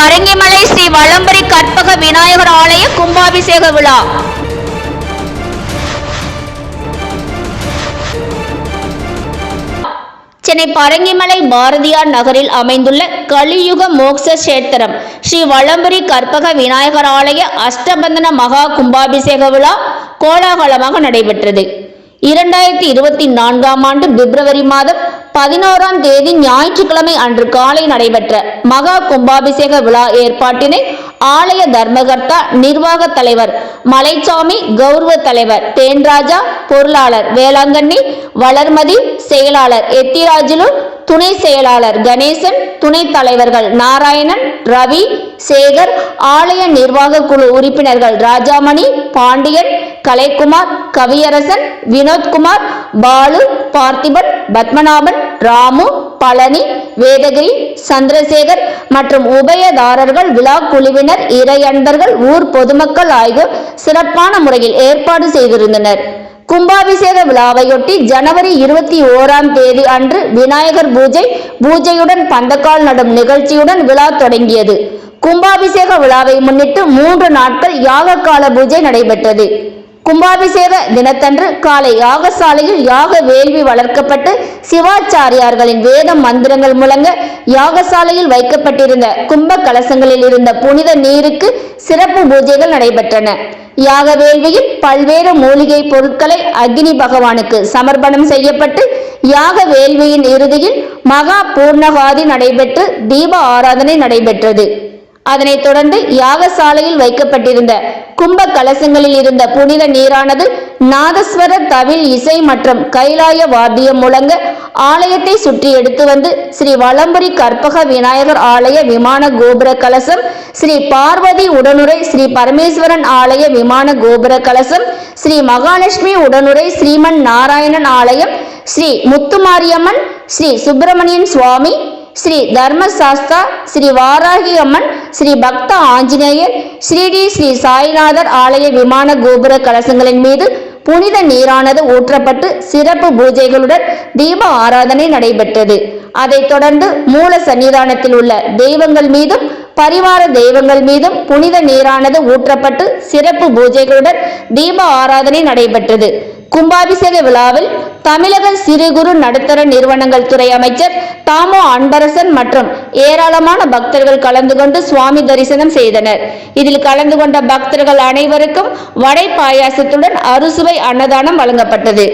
பரங்கிமலை ஸ்ரீ வலம்பரி கற்பக விநாயகர் ஆலய கும்பாபிஷேக விழா. சென்னை பரங்கிமலை பாரதியார் நகரில் அமைந்துள்ள கலியுக மோக்ஷ கஷேத்திரம் ஸ்ரீ வலம்புரி கற்பக விநாயகர் ஆலய அஷ்டபந்தன மகா கும்பாபிஷேக விழா கோலாகலமாக நடைபெற்றது. இரண்டாயிரத்தி இருபத்தி நான்காம் ஆண்டு பிப்ரவரி மாதம் பதினோராம் தேதி ஞாயிற்றுக்கிழமை அன்று காலை நடைபெற்ற மகா கும்பாபிஷேக விழா ஏற்பாட்டினை ஆலய தர்மகர்த்தா நிர்வாக தலைவர் மலைச்சாமி கௌரவ தலைவர் தேன்ராஜா பொருளாளர் வேளாங்கண்ணி வளர்மதி செயலாளர் எத்திராஜிலு துணை செயலாளர் கணேசன் துணைத் தலைவர்கள் நாராயணன் ரவி சேகர் ஆலய நிர்வாக குழு உறுப்பினர்கள் ராஜாமணி பாண்டியன் கலைக்குமார் கவியரசன் வினோத்குமார் பாலு பார்த்திபன் பத்மநாபன் ராமு பழனி வேதகிரி சந்திரசேகர் மற்றும் உபயதாரர்கள் விழா குழுவினர் இறையன்பர்கள் ஊர் பொதுமக்கள் ஆகியோர் சிறப்பான முறையில் ஏற்பாடு செய்திருந்தனர். கும்பாபிஷேக விழாவையொட்டி ஜனவரி இருபத்தி ஓராம் தேதி அன்று விநாயகர் பூஜை பூஜையுடன் பந்தக்கால் நடும் நிகழ்ச்சியுடன் விழா தொடங்கியது. கும்பாபிஷேக விழாவை முன்னிட்டு மூன்று நாட்கள் யாக கால பூஜை நடைபெற்றது. கும்பாபிஷேக தினத்தன்று காலை யாகசாலையில் யாக வேள்வி வளர்க்கப்பட்டு சிவாச்சாரியார்களின் வேத மந்திரங்கள் முழங்க யாகசாலையில் வைக்கப்பட்டிருந்த கும்ப கலசங்களில் இருந்த புனித நீருக்கு சிறப்பு பூஜைகள் நடைபெற்றன. யாக வேள்வியில் பல்வேறு மூலிகை பொருட்களை அக்னி பகவானுக்கு சமர்ப்பணம் செய்யப்பட்டு யாக வேள்வியின் இறுதியில் மகா பூர்ணகாதி நடைபெற்று தீப ஆராதனை நடைபெற்றது. அதனைத் தொடர்ந்து யாகசாலையில் வைக்கப்பட்டிருந்த கும்ப கலசங்களில் இருந்த புனித நீரானது நாதஸ்வர தவில் இசை மற்றும் கைலாய வாத்தியம் முழங்க ஆலயத்தை சுற்றி எடுத்து வந்து ஸ்ரீ வலம்புரி கற்பக விநாயகர் ஆலய விமான கோபுர கலசம் ஸ்ரீ பார்வதி உடனுரை ஸ்ரீ பரமேஸ்வரன் ஆலய விமான கோபுர கலசம் ஸ்ரீ மகாலட்சுமி உடனுரை ஸ்ரீமன் நாராயணன் ஆலயம் ஸ்ரீ முத்துமாரியம்மன் ஸ்ரீ சுப்பிரமணியன் சுவாமி ஸ்ரீ தர்மசாஸ்தா ஸ்ரீ வாராகி அம்மன் ஸ்ரீ பக்த ஆஞ்சநேயர் ஸ்ரீடி ஸ்ரீ சாய்நாதர் ஆலய விமான கோபுர கலசங்களின் மீது புனித நீரானது ஊற்றப்பட்டு சிறப்பு பூஜைகளுடன் தீப ஆராதனை நடைபெற்றது. அதைத் தொடர்ந்து மூல சன்னிதானத்தில் உள்ள தெய்வங்கள் மீதும் பரிவார தெய்வங்கள் மீதும் புனித நீரானது ஊற்றப்பட்டு சிறப்பு பூஜைகளுடன் தீப ஆராதனை நடைபெற்றது. கும்பாபிஷேக விழாவில் தமிழக சிறு குறு நடுத்தர நிறுவனங்கள் துறை அமைச்சர் தாமோ அன்பரசன் மற்றும் ஏராளமான பக்தர்கள் கலந்து கொண்டு சுவாமி தரிசனம் செய்தனர். இதில் கலந்து கொண்ட பக்தர்கள் அனைவருக்கும் வடை பாயாசத்துடன் அறுசுவை அன்னதானம் வழங்கப்பட்டது.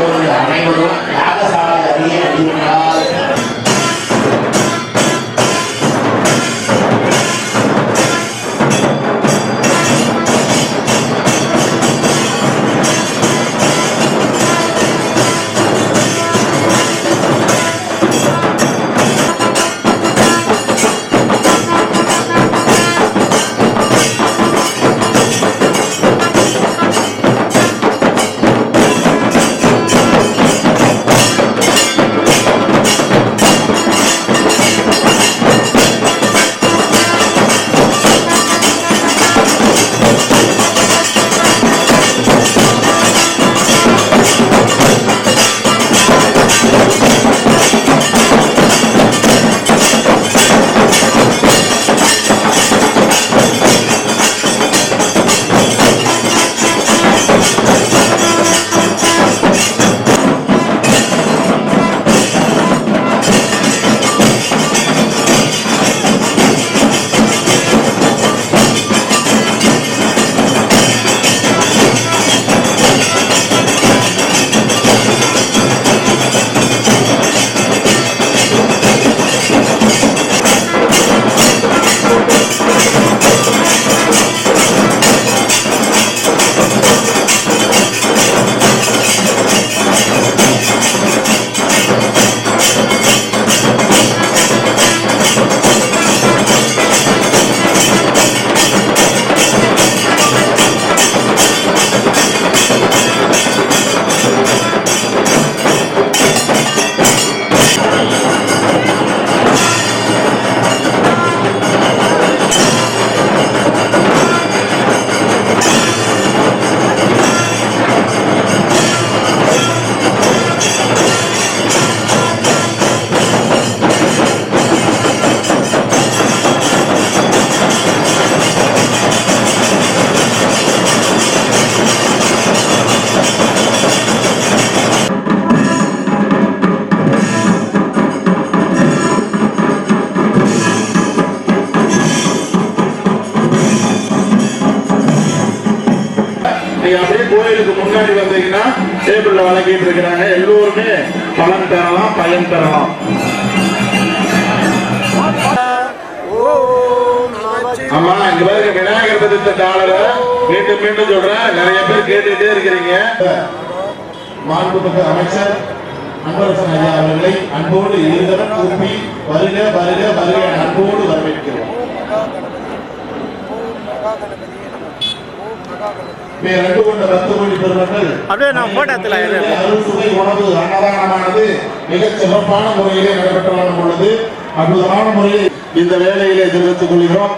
இந்த அனைவரும் யாகசாலை அறிய அறிவிக்கிறார் டேபிள்ல வழங்கிட்டு இருக்கிறாங்க. எல்லோருமே பலன் பெறலாம் பயன் பெறலாம் ஆமா இங்க பாருங்க விநாயகர் பதித்த டாலரை மீண்டும் மீண்டும் சொல்றேன். நிறைய பேர் கேட்டுட்டே இருக்கிறீங்க. மாண்புமிகு அமைச்சர் அன்பரசன் ஐயா அவர்களை அன்போடு இருதரம் கூப்பி வருக வருக வருக அன்போடு வரவேற்கிறோம். கொண்ட ரத்த கோடி பெருமக்கள் அப்படியே நான் போட்டோ எடுத்துல இது. அறுசுவை உணவு அன்னதானமானது மிகச் சிறப்பான முறையிலே நடைபெற்று உள்ளது அற்புதமான முறையில் இந்த வேலையிலே தெரிவித்துக் கொள்கிறோம்